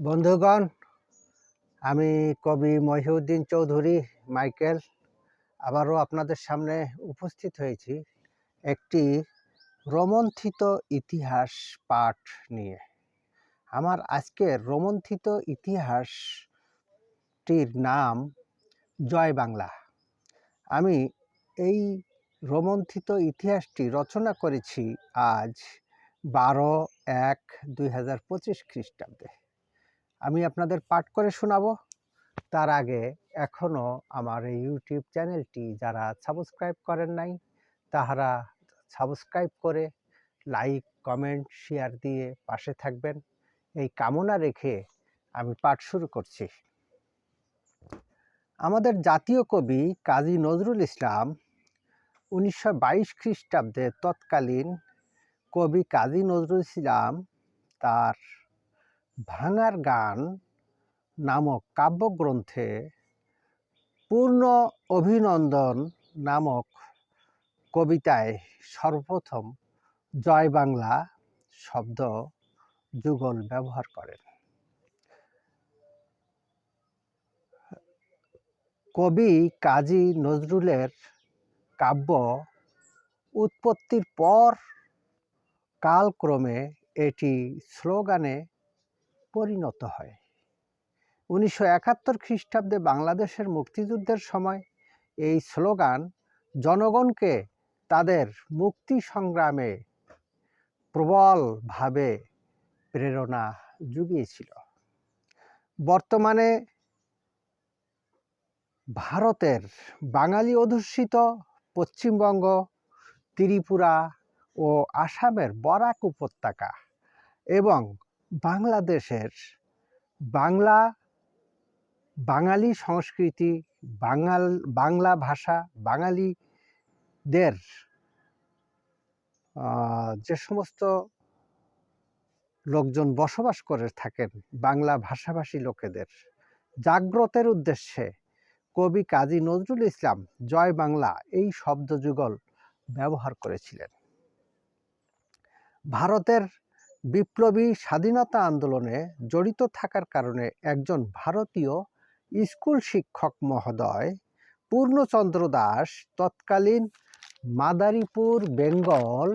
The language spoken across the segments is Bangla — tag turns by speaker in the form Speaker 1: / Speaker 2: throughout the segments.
Speaker 1: বন্ধুগণ, আমি কবি মহিউদ্দিন চৌধুরী, মাইকেল, আবারও আপনাদের সামনে উপস্থিত হয়েছি একটি রোমন্থিত ইতিহাস পাঠ নিয়ে। আমার আজকের রোমন্থিত ইতিহাসটির নাম জয় বাংলা। আমি এই রোমন্থিত ইতিহাসটি রচনা করেছি আজ বারো এক দুই হাজার পঁচিশ খ্রিস্টাব্দে। আমি আপনাদের পাঠ করে শোনাবো। তার আগে এখনও আমার এই ইউটিউব চ্যানেলটি যারা সাবস্ক্রাইব করেন নাই, তাহারা সাবস্ক্রাইব করে লাইক কমেন্ট শেয়ার দিয়ে পাশে থাকবেন। এই কামনা রেখে আমি পাঠ শুরু করছি। আমাদের জাতীয় কবি কাজী নজরুল ইসলাম উনিশশো বাইশ খ্রিস্টাব্দে তৎকালীন কবি কাজী নজরুল ইসলাম তার ভাঙার গান নামক কাব্যগ্রন্থে পূর্ণ অভিনন্দন নামক কবিতায় সর্বপ্রথম জয় বাংলা শব্দ যুগল ব্যবহার করেন। কবি কাজী নজরুলের কাব্য উৎপত্তির পর কালক্রমে এটি স্লোগানে পরিণত হয়। উনিশশো একাত্তর খ্রিস্টাব্দে বাংলাদেশের মুক্তিযুদ্ধের সময় এই স্লোগান জনগণকে তাদের মুক্তি সংগ্রামে প্রবলভাবে প্রেরণা জুগিয়েছিল বর্তমানে ভারতের বাঙালি অধ্যুষিত পশ্চিমবঙ্গ, ত্রিপুরা ও আসামের বরাক উপত্যকা এবং বাংলাদেশের বাংলা, বাঙালি সংস্কৃতি, বাঙাল, বাংলা ভাষা, বাঙালিদের যে সমস্ত লোকজন বসবাস করে থাকেন বাংলা ভাষাভাষী লোকেদের, জাগ্রতের উদ্দেশ্যে কবি কাজী নজরুল ইসলাম জয় বাংলা এই শব্দযুগল ব্যবহার করেছিলেন। ভারতের বিপ্লবী স্বাধীনতা আন্দোলনে জড়িত থাকার কারণে একজন ভারতীয় স্কুল শিক্ষক মহোদয়, পূর্ণচন্দ্র দাস, তৎকালীন মাদারীপুর, বেঙ্গল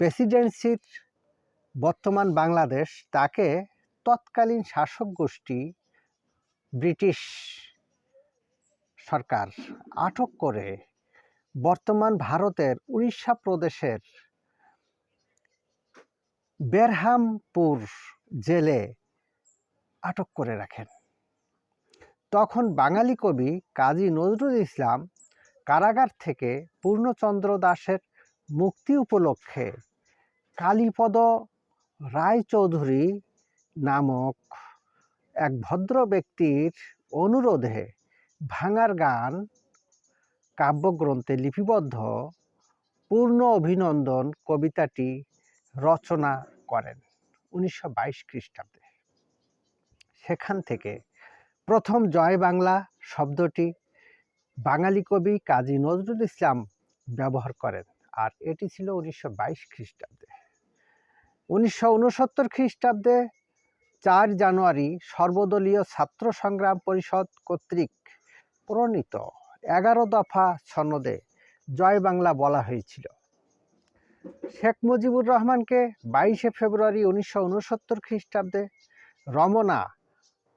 Speaker 1: প্রেসিডেন্সির বর্তমান বাংলাদেশ, তাকে তৎকালীন শাসক গোষ্ঠী ব্রিটিশ সরকার আটক করে বর্তমান ভারতের উড়িষ্যা প্রদেশের বেরহামপুর জেলে আটক করে রাখেন। তখন বাঙালি কবি কাজী নজরুল ইসলাম কারাগার থেকে পূর্ণচন্দ্র দাসের মুক্তি উপলক্ষে কালীপদ রায়চৌধুরী নামক এক ভদ্র ব্যক্তির অনুরোধে ভাঙার গান কাব্যগ্রন্থে লিপিবদ্ধ পূর্ণ অভিনন্দন কবিতাটি রচনা করেন উনিশশো বাইশ খ্রিস্টাব্দে। সেখান থেকে প্রথম জয় বাংলা শব্দটি বাঙালি কবি কাজী নজরুল ইসলাম ব্যবহার করেন, আর এটি ছিল উনিশশো বাইশ খ্রিস্টাব্দে। উনিশশো উনসত্তর খ্রিস্টাব্দে চার জানুয়ারি সর্বদলীয় ছাত্র সংগ্রাম পরিষদ কর্তৃক প্রণীত এগারো দফা সনদে জয় বাংলা বলা হয়েছিল। শেখ মুজিবুর রহমানকে বাইশে ফেব্রুয়ারি উনিশশো উনসত্তর খ্রিস্টাব্দে রমনা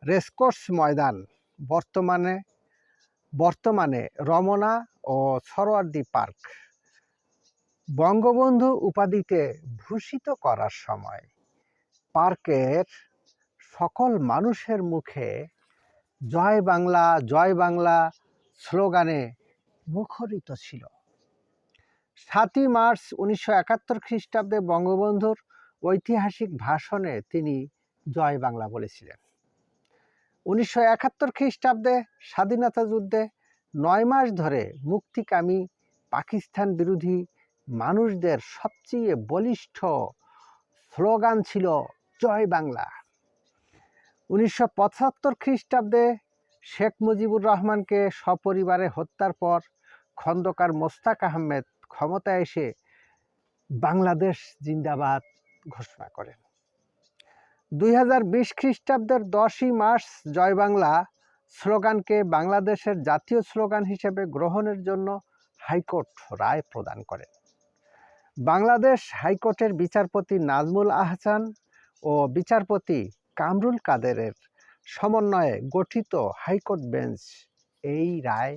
Speaker 1: রেসকোর্স ময়দান বর্তমানে বর্তমানে রমনা ও সরোয়ার্দি পার্ক বঙ্গবন্ধু উপাধিতে ভূষিত করার সময়। পার্কের সকল মানুষের মুখে জয় বাংলা জয় বাংলা স্লোগানে মুখরিত ছিল। সাতই মার্চ উনিশশো একাত্তর খ্রিস্টাব্দে বঙ্গবন্ধুর ঐতিহাসিক ভাষণে তিনি জয় বাংলা বলেছিলেন। উনিশশো একাত্তর খ্রিস্টাব্দে স্বাধীনতা যুদ্ধে নয় মাস ধরে মুক্তিকামী পাকিস্তান বিরোধী মানুষদের সবচেয়ে বলিষ্ঠ স্লোগান ছিল জয় বাংলা। উনিশশো পঁচাত্তর খ্রিস্টাব্দে শেখ মুজিবুর রহমানকে সপরিবারে হত্যার পর খন্দকার মোস্তাক আহমেদ ক্ষমতায় এসে বাংলাদেশ জিন্দাবাদ ঘোষণা করেন। দুই হাজার বিশ খ্রিস্টাব্দের দশই মার্চ জয় বাংলা স্লোগানকে বাংলাদেশের জাতীয় স্লোগান হিসেবে গ্রহণের জন্য হাইকোর্ট রায় প্রদান করেন। বাংলাদেশ হাইকোর্টের বিচারপতি নাজমুল আহসান ও বিচারপতি কামরুল কাদেরের সমন্বয়ে গঠিত হাইকোর্ট বেঞ্চ এই রায়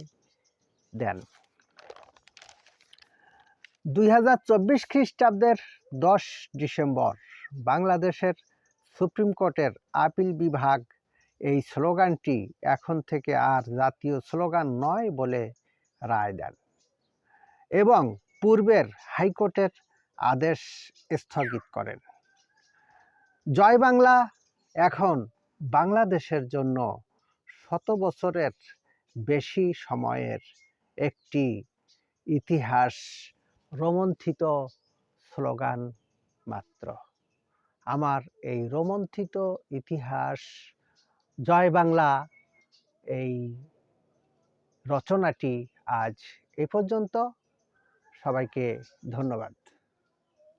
Speaker 1: দেন। দুই হাজার চব্বিশ খ্রিস্টাব্দের দশ ডিসেম্বর বাংলাদেশের সুপ্রিম কোর্টের আপিল বিভাগ এই স্লোগানটি এখন থেকে আর জাতীয় স্লোগান নয় বলে রায় দেন এবং পূর্বের হাইকোর্টের আদেশ স্থগিত করেন। জয় বাংলা এখন বাংলাদেশের জন্য শত বছরের বেশি সময়ের একটি ইতিহাস রোমন্থিত স্লোগান মাত্র। আমার এই রোমন্থিত ইতিহাস, জয় বাংলা এই রচনাটি আজ এ পর্যন্ত। সবাইকে ধন্যবাদ।